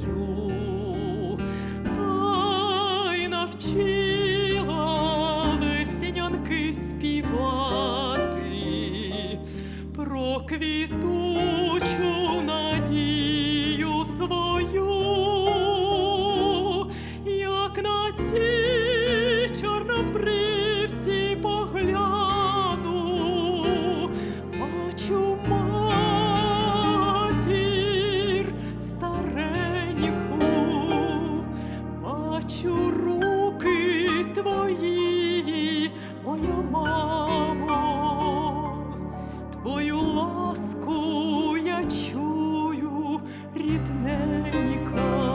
краю, та навчила веснянки співати про. твою ласку я чую, рідненька.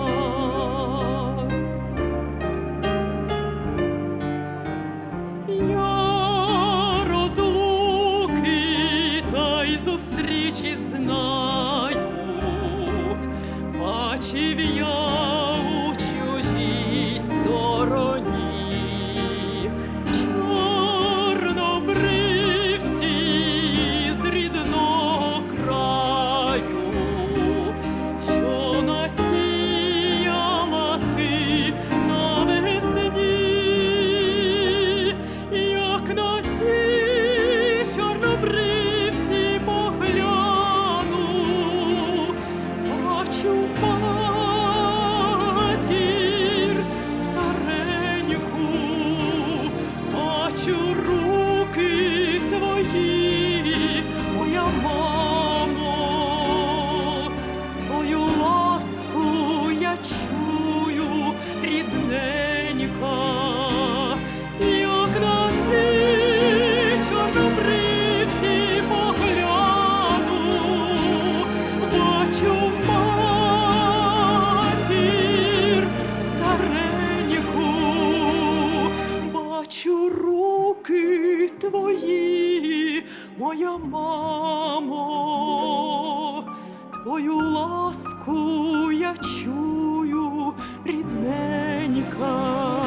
Я розлуки й зустрічі знаю, бачив я. мамо, твою ласку я чую, рідненька.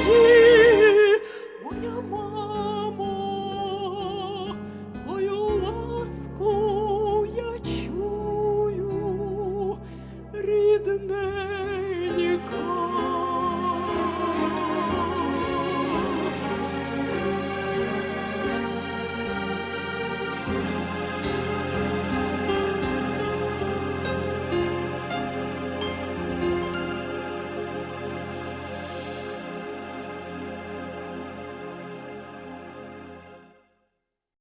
you.